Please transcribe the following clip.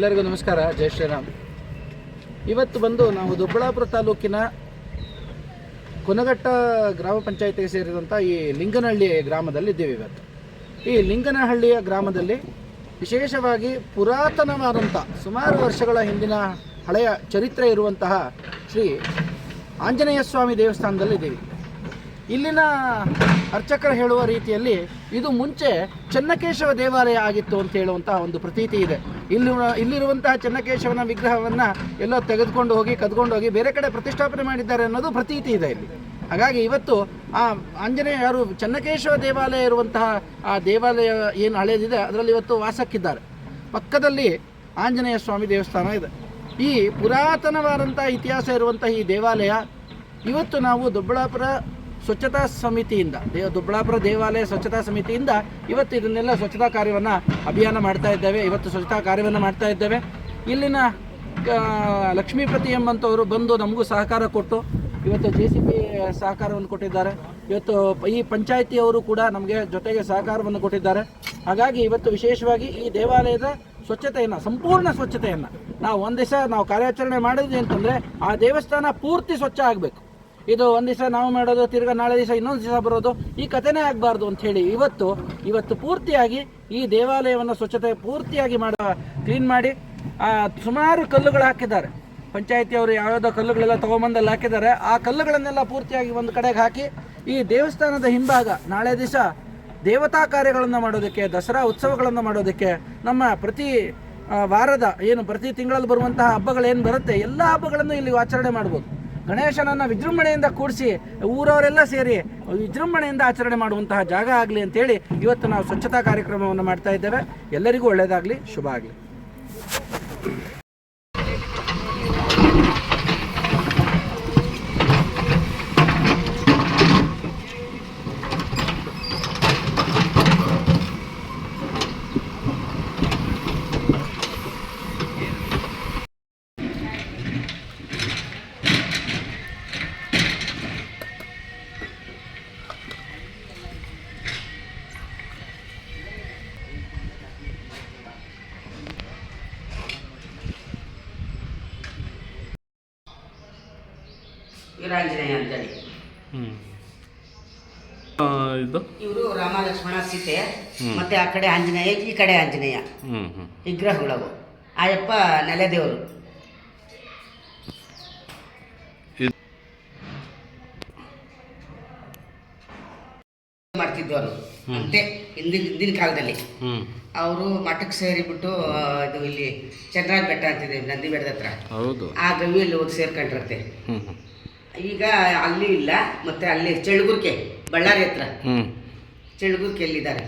ಎಲ್ಲರಿಗೂ ನಮಸ್ಕಾರ. ಜೈ ಶ್ರೀರಾಮ್. ಇವತ್ತು ಬಂದು ನಾವು ದೊಡ್ಡಬಳ್ಳಾಪುರ ತಾಲೂಕಿನ ಕೊನಗಟ್ಟ ಗ್ರಾಮ ಪಂಚಾಯತಿಗೆ ಸೇರಿದಂಥ ಈ ಲಿಂಗನಹಳ್ಳಿ ಗ್ರಾಮದಲ್ಲಿ ಇದ್ದೀವಿ ಇವತ್ತು. ಈ ಲಿಂಗನಹಳ್ಳಿಯ ಗ್ರಾಮದಲ್ಲಿ ವಿಶೇಷವಾಗಿ ಪುರಾತನವಾದಂಥ ಸುಮಾರು ವರ್ಷಗಳ ಹಿಂದಿನ ಹಳೆಯ ಚರಿತ್ರೆ ಇರುವಂತಹ ಶ್ರೀ ಆಂಜನೇಯ ಸ್ವಾಮಿ ದೇವಸ್ಥಾನದಲ್ಲಿ ಇದ್ದೀವಿ. ಇಲ್ಲಿನ ಅರ್ಚಕರು ಹೇಳುವ ರೀತಿಯಲ್ಲಿ ಇದು ಮುಂಚೆ ಚೆನ್ನಕೇಶವ ದೇವಾಲಯ ಆಗಿತ್ತು ಅಂತ ಹೇಳುವಂತಹ ಒಂದು ಪ್ರತೀತಿ ಇದೆ. ಇಲ್ಲಿ ಇಲ್ಲಿರುವಂತಹ ಚೆನ್ನಕೇಶವನ ವಿಗ್ರಹವನ್ನು ಎಲ್ಲ ತೆಗೆದುಕೊಂಡು ಹೋಗಿ, ಕದ್ಕೊಂಡು ಹೋಗಿ ಬೇರೆ ಕಡೆ ಪ್ರತಿಷ್ಠಾಪನೆ ಮಾಡಿದ್ದಾರೆ ಅನ್ನೋದು ಪ್ರತೀತಿ ಇದೆ ಇಲ್ಲಿ. ಹಾಗಾಗಿ ಇವತ್ತು ಆ ಆಂಜನೇಯ ಯಾರು ಚೆನ್ನಕೇಶವ ದೇವಾಲಯ ಇರುವಂತಹ ಆ ದೇವಾಲಯ ಏನು ಹಳೇದಿದೆ, ಅದರಲ್ಲಿ ಇವತ್ತು ವಾಸಕ್ಕಿದ್ದಾರೆ. ಪಕ್ಕದಲ್ಲಿ ಆಂಜನೇಯ ಸ್ವಾಮಿ ದೇವಸ್ಥಾನ ಇದೆ. ಈ ಪುರಾತನವಾದಂಥ ಇತಿಹಾಸ ಇರುವಂತಹ ಈ ದೇವಾಲಯ, ಇವತ್ತು ನಾವು ದೊಡ್ಡಬಳ್ಳಾಪುರ ಸ್ವಚ್ಛತಾ ಸಮಿತಿಯಿಂದ, ದೇವ ದುಬ್ಬಳಾಪುರ ದೇವಾಲಯ ಸ್ವಚ್ಛತಾ ಸಮಿತಿಯಿಂದ ಇವತ್ತು ಇದನ್ನೆಲ್ಲ ಸ್ವಚ್ಛತಾ ಕಾರ್ಯವನ್ನು ಅಭಿಯಾನ ಮಾಡ್ತಾ ಇದ್ದೇವೆ. ಇವತ್ತು ಸ್ವಚ್ಛತಾ ಕಾರ್ಯವನ್ನು ಮಾಡ್ತಾ ಇದ್ದೇವೆ. ಇಲ್ಲಿನ ಲಕ್ಷ್ಮೀಪತಿ ಎಂಬಂಥವರು ಬಂದು ನಮಗೂ ಸಹಕಾರ ಕೊಟ್ಟು, ಇವತ್ತು ಜೆ ಸಿ ಬಿ ಸಹಕಾರವನ್ನು ಕೊಟ್ಟಿದ್ದಾರೆ. ಇವತ್ತು ಈ ಪಂಚಾಯಿತಿಯವರು ಕೂಡ ನಮಗೆ ಜೊತೆಗೆ ಸಹಕಾರವನ್ನು ಕೊಟ್ಟಿದ್ದಾರೆ. ಹಾಗಾಗಿ ಇವತ್ತು ವಿಶೇಷವಾಗಿ ಈ ದೇವಾಲಯದ ಸ್ವಚ್ಛತೆಯನ್ನು, ಸಂಪೂರ್ಣ ಸ್ವಚ್ಛತೆಯನ್ನು ನಾವು ಒಂದು ದಿವಸ ನಾವು ಕಾರ್ಯಾಚರಣೆ ಮಾಡಿದ್ವಿ ಅಂತಂದರೆ ಆ ದೇವಸ್ಥಾನ ಪೂರ್ತಿ ಸ್ವಚ್ಛ ಆಗಬೇಕು. ಇದು ಒಂದು ದಿವಸ ನಾವು ಮಾಡೋದು, ತಿರ್ಗಾ ನಾಳೆ ದಿವಸ ಇನ್ನೊಂದು ದಿವಸ ಬರೋದು, ಈ ಕಥೆನೇ ಆಗಬಾರ್ದು ಅಂತ ಹೇಳಿ ಇವತ್ತು ಇವತ್ತು ಪೂರ್ತಿಯಾಗಿ ಈ ದೇವಾಲಯವನ್ನು ಸ್ವಚ್ಛತೆ ಪೂರ್ತಿಯಾಗಿ ಮಾಡ ಕ್ಲೀನ್ ಮಾಡಿ ಸುಮಾರು ಕಲ್ಲುಗಳು ಹಾಕಿದ್ದಾರೆ. ಪಂಚಾಯತಿಯವರು ಯಾವ್ಯಾವುದೋ ಕಲ್ಲುಗಳೆಲ್ಲ ತೊಗೊಂಬಂದಲ್ಲಿ ಹಾಕಿದ್ದಾರೆ. ಆ ಕಲ್ಲುಗಳನ್ನೆಲ್ಲ ಪೂರ್ತಿಯಾಗಿ ಒಂದು ಕಡೆಗೆ ಹಾಕಿ, ಈ ದೇವಸ್ಥಾನದ ಹಿಂಭಾಗ, ನಾಳೆ ದಿವಸ ದೇವತಾ ಕಾರ್ಯಗಳನ್ನು ಮಾಡೋದಕ್ಕೆ, ದಸರಾ ಉತ್ಸವಗಳನ್ನು ಮಾಡೋದಕ್ಕೆ, ನಮ್ಮ ಪ್ರತಿ ವಾರದ ಏನು ಪ್ರತಿ ತಿಂಗಳಲ್ಲಿ ಬರುವಂತಹ ಹಬ್ಬಗಳೇನು ಬರುತ್ತೆ, ಎಲ್ಲ ಹಬ್ಬಗಳನ್ನು ಇಲ್ಲಿ ಆಚರಣೆ ಮಾಡ್ಬೋದು. ಗಣೇಶನನ್ನು ವಿಜೃಂಭಣೆಯಿಂದ ಕೂಡಿಸಿ ಊರವರೆಲ್ಲ ಸೇರಿ ವಿಜೃಂಭಣೆಯಿಂದ ಆಚರಣೆ ಮಾಡುವಂತಹ ಜಾಗ ಆಗಲಿ ಅಂತೇಳಿ ಇವತ್ತು ನಾವು ಸ್ವಚ್ಛತಾ ಕಾರ್ಯಕ್ರಮವನ್ನು ಮಾಡ್ತಾ ಇದ್ದೇವೆ. ಎಲ್ಲರಿಗೂ ಒಳ್ಳೆಯದಾಗಲಿ, ಶುಭ ಆಗಲಿ. ವೀರಾಂಜನೇಯ ಅಂತೇಳಿ. ಇದು? ಇವರು ರಾಮ ಲಕ್ಷ್ಮಣ ಸೀತೆ ಮತ್ತೆ ಆ ಕಡೆ ಆಂಜನೇಯ ಈ ಕಡೆ ಆಂಜನೇಯ. ವಿಗ್ರಹಗಳವು. ಆಯಪ್ಪ ನೆಲೆದೇವರು. ಮಾಡ್ತಿದ್ವು ಅವರು. ಅಂತೆ ಹಿಂದಿನ ಹಿಂದಿನ ಕಾಲದಲ್ಲಿ. ಅವರು ಮಠಕ್ಕೆ ಸೇರಿಬಿಟ್ಟು ಇದು ಇಲ್ಲಿ ಚಂದ್ರಾಜ್ ಬೆಟ್ಟ ಅಂತಿದೆ ನಂದಿ ಬೆಟ್ಟದ ಹತ್ರ ಆ ಗವಿಯಲ್ಲಿ ಹೋಗಿ ಹ್ಞೂ ಈಗ ಅಲ್ಲಿ ಇಲ್ಲ ಮತ್ತೆ ಅಲ್ಲಿ ಚಳ್ಗುರ್ಕೆ ಬಳ್ಳಾರಿ ಹತ್ರ. ಹ್ಞೂ ಚೆಳ್ಗುರ್ಕೆ ಎಲ್ಲಿದ್ದಾರೆ